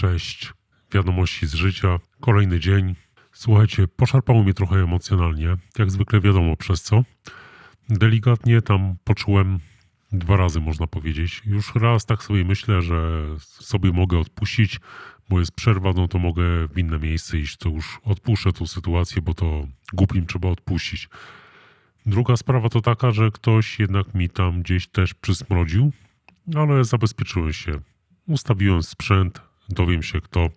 Cześć, wiadomości z życia, kolejny dzień. Słuchajcie, poszarpało mnie trochę emocjonalnie, jak zwykle wiadomo przez co. Delikatnie tam poczułem dwa razy, można powiedzieć. Już raz tak sobie myślę, że sobie mogę odpuścić, bo jest przerwa, no to mogę w inne miejsce iść, to już odpuszczę tą sytuację, bo to głupim trzeba odpuścić. Druga sprawa to taka, że ktoś jednak mi tam gdzieś też przysmrodził, ale zabezpieczyłem się. Ustawiłem sprzęt, dowiem się kto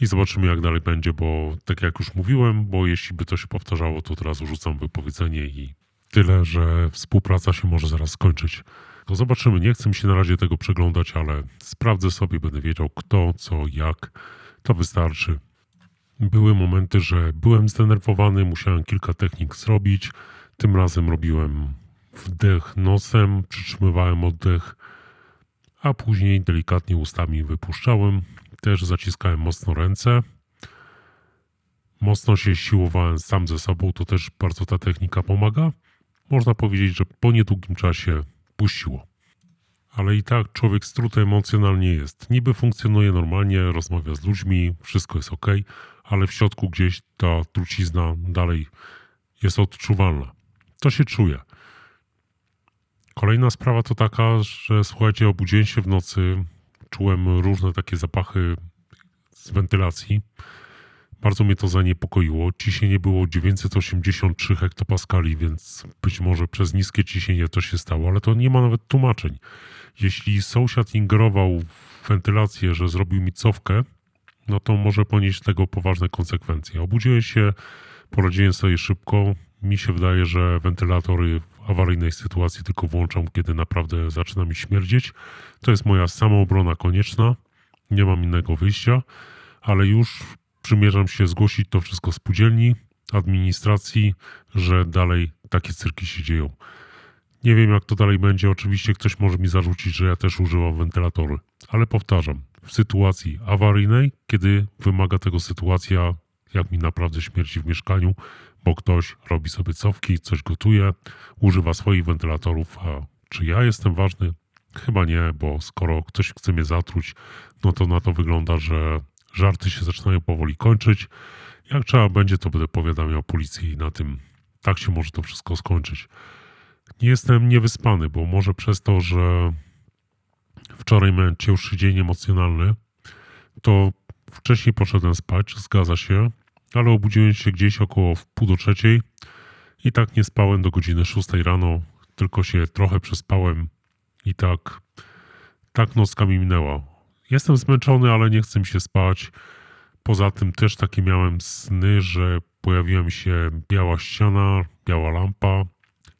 i zobaczymy jak dalej będzie, bo tak jak już mówiłem, bo jeśli by to się powtarzało, to od razu rzucam wypowiedzenie i tyle, że współpraca się może zaraz skończyć. Zobaczymy, nie chcę mi się na razie tego przeglądać, ale sprawdzę sobie, będę wiedział kto, co, jak. To wystarczy. Były momenty, że byłem zdenerwowany, musiałem kilka technik zrobić. Tym razem robiłem wdech nosem, przytrzymywałem oddech, a później delikatnie ustami wypuszczałem. Też zaciskałem mocno ręce. Mocno się siłowałem sam ze sobą, to też bardzo ta technika pomaga. Można powiedzieć, że po niedługim czasie puściło. Ale i tak człowiek struty emocjonalnie jest. Niby funkcjonuje normalnie, rozmawia z ludźmi, wszystko jest ok, ale w środku gdzieś ta trucizna dalej jest odczuwalna. To się czuje. Kolejna sprawa to taka, że słuchajcie, obudziłem się w nocy, czułem różne takie zapachy z wentylacji. Bardzo mnie to zaniepokoiło. Ciśnienie było 983 hektopaskali, więc być może przez niskie ciśnienie to się stało, ale to nie ma nawet tłumaczeń. Jeśli sąsiad ingerował w wentylację, że zrobił mi cofkę, no to może ponieść tego poważne konsekwencje. Obudziłem się, poradziłem sobie szybko. Mi się wydaje, że wentylatory w awaryjnej sytuacji tylko włączam, kiedy naprawdę zaczyna mi śmierdzieć. To jest moja samoobrona konieczna. Nie mam innego wyjścia, ale już przymierzam się zgłosić to wszystko spółdzielni, administracji, że dalej takie cyrki się dzieją. Nie wiem, jak to dalej będzie. Oczywiście ktoś może mi zarzucić, że ja też używam wentylatory, ale powtarzam, w sytuacji awaryjnej, kiedy wymaga tego sytuacja, jak mi naprawdę śmierci w mieszkaniu, bo ktoś robi sobie cofki, coś gotuje, używa swoich wentylatorów, a czy ja jestem ważny? Chyba nie, bo skoro ktoś chce mnie zatruć, no to na to wygląda, że żarty się zaczynają powoli kończyć. Jak trzeba będzie, to będę powiadamiał policji na tym tak się może to wszystko skończyć. Nie jestem niewyspany, bo może przez to, że wczoraj miałem cięższy dzień emocjonalny, to wcześniej poszedłem spać, zgadza się, ale obudziłem się gdzieś około pół do trzeciej i tak nie spałem do godziny szóstej rano, tylko się trochę przespałem i tak, tak nocka mi minęła. Jestem zmęczony, ale nie chcę mi się spać. Poza tym też takie miałem sny, że pojawiła mi się biała ściana, biała lampa,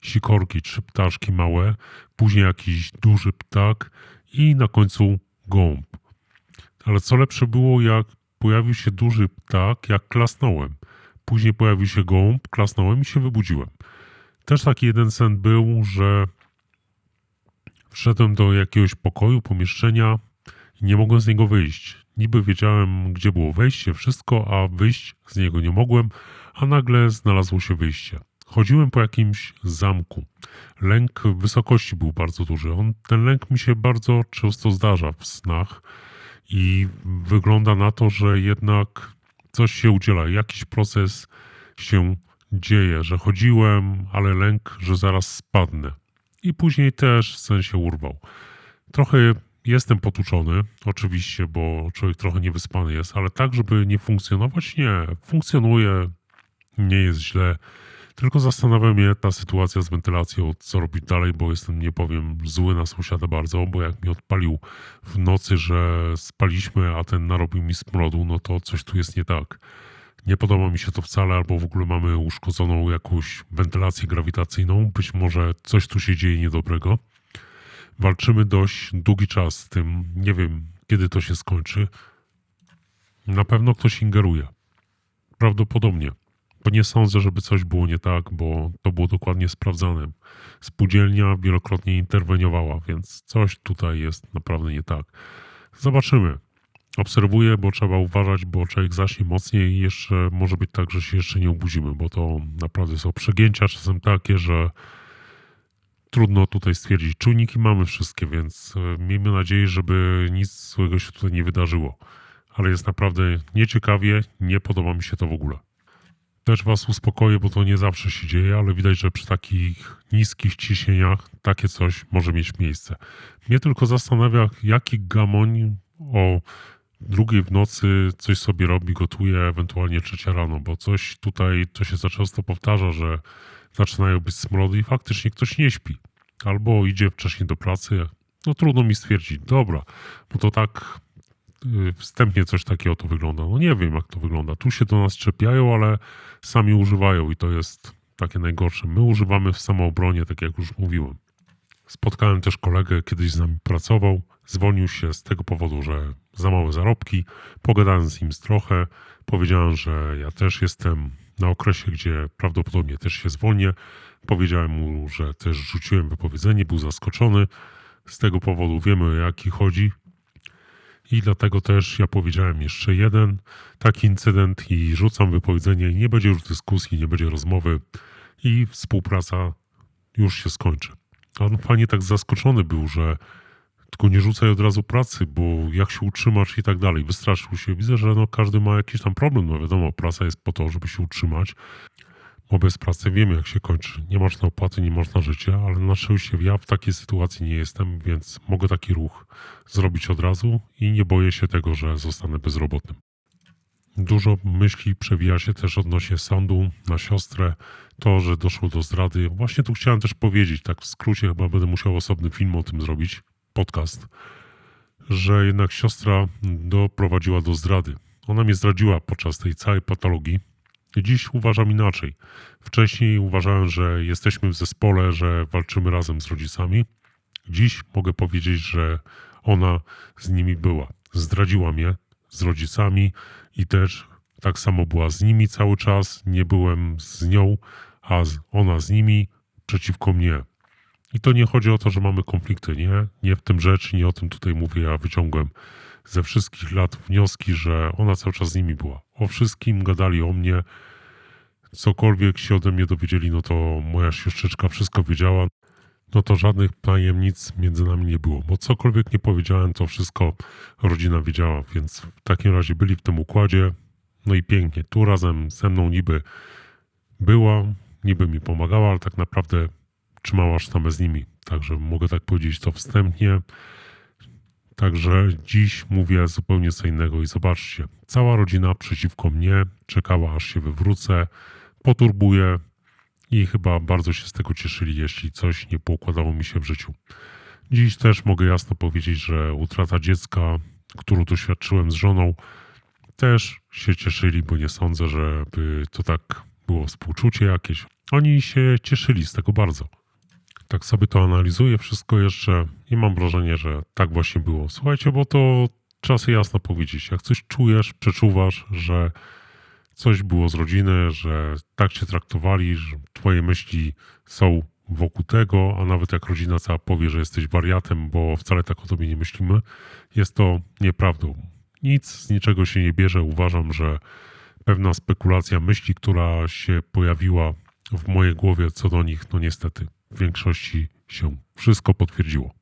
sikorki, trzy ptaszki małe, później jakiś duży ptak i na końcu gąb. Ale co lepsze było, jak pojawił się duży ptak, jak klasnąłem. Później pojawił się gąb, klasnąłem i się wybudziłem. Też taki jeden sen był, że wszedłem do jakiegoś pokoju, pomieszczenia i nie mogłem z niego wyjść. Niby wiedziałem, gdzie było wejście, wszystko, a wyjść z niego nie mogłem, a nagle znalazło się wyjście. Chodziłem po jakimś zamku. Lęk wysokości był bardzo duży. On, ten lęk mi się bardzo często zdarza w snach i wygląda na to, że jednak coś się udziela, jakiś proces się dzieje, że chodziłem, ale lęk, że zaraz spadnę. I później też sen się urwał. Trochę jestem potuczony, oczywiście, bo człowiek trochę niewyspany jest, ale tak, żeby nie funkcjonować, nie. Funkcjonuje, nie jest źle. Tylko zastanawia mnie ta sytuacja z wentylacją, co robić dalej, bo jestem, nie powiem, zły na sąsiada bardzo, bo jak mi odpalił w nocy, że spaliśmy, a ten narobił mi smrodu, no to coś tu jest nie tak. Nie podoba mi się to wcale, albo w ogóle mamy uszkodzoną jakąś wentylację grawitacyjną. Być może coś tu się dzieje niedobrego. Walczymy dość długi czas z tym. Nie wiem, kiedy to się skończy. Na pewno ktoś ingeruje. Prawdopodobnie bo nie sądzę, żeby coś było nie tak, bo to było dokładnie sprawdzane. Spółdzielnia wielokrotnie interweniowała, więc coś tutaj jest naprawdę nie tak. Zobaczymy. Obserwuję, bo trzeba uważać, bo człowiek zaśnie mocniej i jeszcze może być tak, że się jeszcze nie obudzimy, bo to naprawdę są przegięcia czasem takie, że trudno tutaj stwierdzić. Czujniki mamy wszystkie, więc e, miejmy nadzieję, żeby nic złego się tutaj nie wydarzyło. ale jest naprawdę nieciekawie, nie podoba mi się to w ogóle. Też Was uspokoję, bo to nie zawsze się dzieje, ale widać, że przy takich niskich ciśnieniach takie coś może mieć miejsce. Mnie tylko zastanawia, jaki gamoń o drugiej w nocy coś sobie robi, gotuje, ewentualnie trzecia rano, bo coś tutaj, to się za często powtarza, że zaczynają być smrody i faktycznie ktoś nie śpi. Albo idzie wcześniej do pracy, no trudno mi stwierdzić, dobra, bo to tak wstępnie coś takiego to wygląda. No nie wiem, jak to wygląda. Tu się do nas czepiają, ale sami używają i to jest takie najgorsze. My używamy w samoobronie, tak jak już mówiłem. Spotkałem też kolegę, kiedyś z nami pracował, zwolnił się z tego powodu, że za małe zarobki. Pogadałem z nim trochę, powiedziałem, że ja też jestem na okresie, gdzie prawdopodobnie też się zwolnię. Powiedziałem mu, że też rzuciłem wypowiedzenie, był zaskoczony. Z tego powodu wiemy, o jaki chodzi. I dlatego też ja powiedziałem jeszcze jeden taki incydent i rzucam wypowiedzenie. Nie będzie już dyskusji, nie będzie rozmowy i współpraca już się skończy. A on fajnie tak zaskoczony był, że tylko nie rzucaj od razu pracy, bo jak się utrzymasz i tak dalej. Wystraszył się. Widzę, że no każdy ma jakiś tam problem. No wiadomo, praca jest po to, żeby się utrzymać. Bo bez pracy wiemy, jak się kończy. Nie masz na opłaty, nie masz na życie, ale na szczęście ja w takiej sytuacji nie jestem, więc mogę taki ruch zrobić od razu i nie boję się tego, że zostanę bezrobotnym. Dużo myśli przewija się też odnośnie sądu na siostrę, to, że doszło do zdrady. Właśnie tu chciałem też powiedzieć, tak w skrócie chyba będę musiał osobny film o tym zrobić, podcast, że jednak siostra doprowadziła do zdrady. Ona mnie zdradziła podczas tej całej patologii. Dziś uważam inaczej. Wcześniej uważałem, że jesteśmy w zespole, że walczymy razem z rodzicami. Dziś mogę powiedzieć, że ona z nimi była. Zdradziła mnie z rodzicami i też tak samo była z nimi cały czas. Nie byłem z nią, a ona z nimi przeciwko mnie. I to nie chodzi o to, że mamy konflikty, nie? Nie w tym rzecz, nie o tym tutaj mówię. Ja wyciągłem ze wszystkich lat wnioski, że ona cały czas z nimi była. O wszystkim gadali o mnie. Cokolwiek się ode mnie dowiedzieli, no to moja siostrzyczka wszystko wiedziała. No to żadnych tajemnic między nami nie było, bo cokolwiek nie powiedziałem, to wszystko rodzina wiedziała, więc w takim razie byli w tym układzie. No i pięknie. Tu razem ze mną niby była, niby mi pomagała, ale tak naprawdę trzymała sztamę z nimi. Także mogę tak powiedzieć to wstępnie. Także dziś mówię zupełnie co innego i zobaczcie, cała rodzina przeciwko mnie czekała aż się wywrócę, poturbuję i chyba bardzo się z tego cieszyli, jeśli coś nie poukładało mi się w życiu. Dziś też mogę jasno powiedzieć, że utrata dziecka, którą doświadczyłem z żoną, też się cieszyli, bo nie sądzę, żeby to tak było współczucie jakieś. Oni się cieszyli z tego bardzo. Tak sobie to analizuję wszystko jeszcze i mam wrażenie, że tak właśnie było. Słuchajcie, bo to trzeba sobie jasno powiedzieć. Jak coś czujesz, przeczuwasz, że coś było z rodziny, że tak cię traktowali, że twoje myśli są wokół tego, a nawet jak rodzina cała powie, że jesteś wariatem, bo wcale tak o tobie nie myślimy, jest to nieprawdą. Nic z niczego się nie bierze. Uważam, że pewna spekulacja myśli, która się pojawiła w mojej głowie co do nich, no niestety w większości się wszystko potwierdziło.